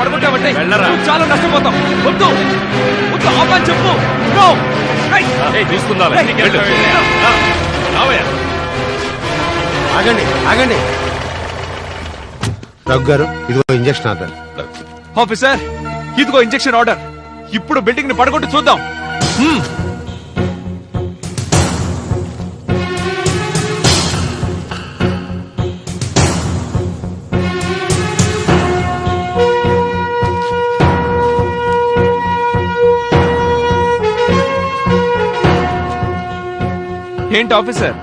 పడుకుంటావంటే చాలా నష్టపోతాం వద్దు. వద్దు ఆపని చెప్పు. రావయ్య. ఆగండి ఆగండి. రఘు గారు ఇదిగో ఇంజక్షన్ ఆర్డర్. ఆఫీసర్ ఇదిగో ఇంజెక్షన్ ఆర్డర్. ఇప్పుడు బిల్డింగ్ని పడగొట్టి చూద్దాం. ఏంటి ఆఫీసర్?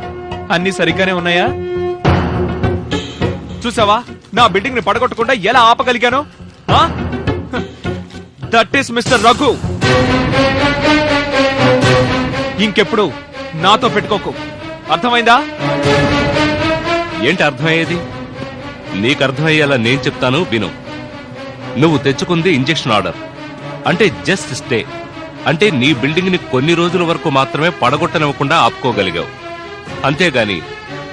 అన్ని సరిగ్గానే ఉన్నాయా? చూసావా? నా బిల్డింగ్ని పడగొట్టకుండా ఎలా ఆపగలిగాను? That is mister Raghu. ఇంకెప్పుడు నాతో పెట్టుకోకు. అర్థమైందా? ఏంటి అర్థమయ్యేది? నీకు అర్థమయ్యేలా నేను చెప్తాను విను. నువ్వు తెచ్చుకుంది ఇంజెక్షన్ ఆర్డర్. అంటే జస్ట్ స్టే. అంటే నీ బిల్డింగ్ని కొన్ని రోజుల వరకు మాత్రమే పడగొట్టనివ్వకుండా ఆపుకోగలిగావు. అంతేగాని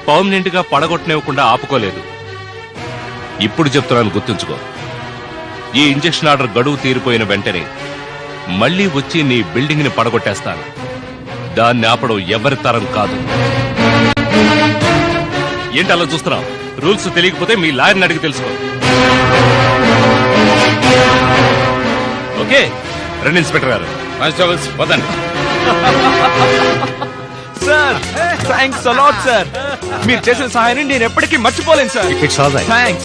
పర్మనెంట్గా పడగొట్టనివ్వకుండా ఆపుకోలేదు. ఇప్పుడు చెప్తున్నాను గుర్తుంచుకో. ఈ ఇంజెక్షన్ ఆర్డర్ గడువు తీరిపోయిన వెంటనే మళ్ళీ వచ్చి నీ బిల్డింగ్ని పడగొట్టేస్తాను. దాన్ని ఆపడం ఎవరి తరం కాదు. ఏంటి అలా చూస్తున్నావు? రూల్స్ తెలియకపోతే మీ లాయర్ని అడిగి తెలుసుకో. ఓకే రెండు ఇన్స్పెక్టర్ గారు. Constables వదండి sir thanks a lot sir మీరు చేసిన సహాయాన్ని నేను ఎప్పటికీ మర్చిపోలేను సార్ ఇట్స్ ఆల్ థ్యాంక్స్